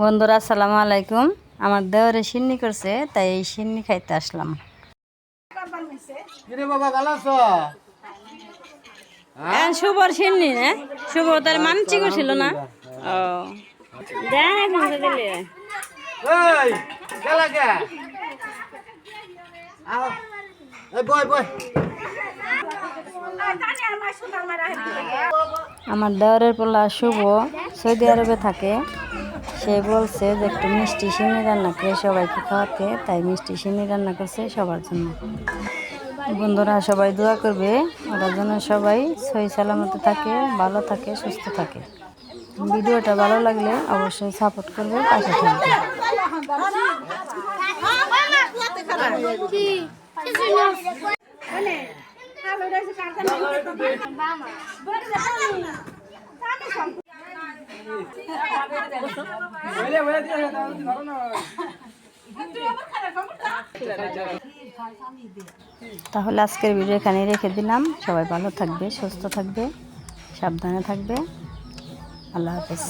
বন্ধুরা আসসালামু আলাইকুম। আমার দেওয়ারে সিন্নি করছে তাই এই সিন্নি খাইতে আসলাম। ভালো আছো? শুভর সিন্নি না শুভ তার মানছি করছিল না? ও। আমার দেওয়ারের পোলা শুভ সৌদি আরবে থাকে। সে বলছে যে একটু মিষ্টি সিন্নি রান্না করে সবাইকে খাওয়াতে তাই মিষ্টি সিন্নি রান্না করছে সবার জন্য বন্ধুরা সবাই দোয়া করবে ওরা যেন সবাই সহি সালামতে থাকে ভালো থাকে সুস্থ থাকে ভিডিওটা ভালো লাগলে অবশ্যই সাপোর্ট করবে পাশে থাকবে বলে দিয়ে ধরো না তাহলে আজকের ভিডিও এখানে রেখে দিলাম। সবাই ভালো থাকবে, সুস্থ থাকবে, সাবধানে থাকবে। আল্লাহ হাফেজ।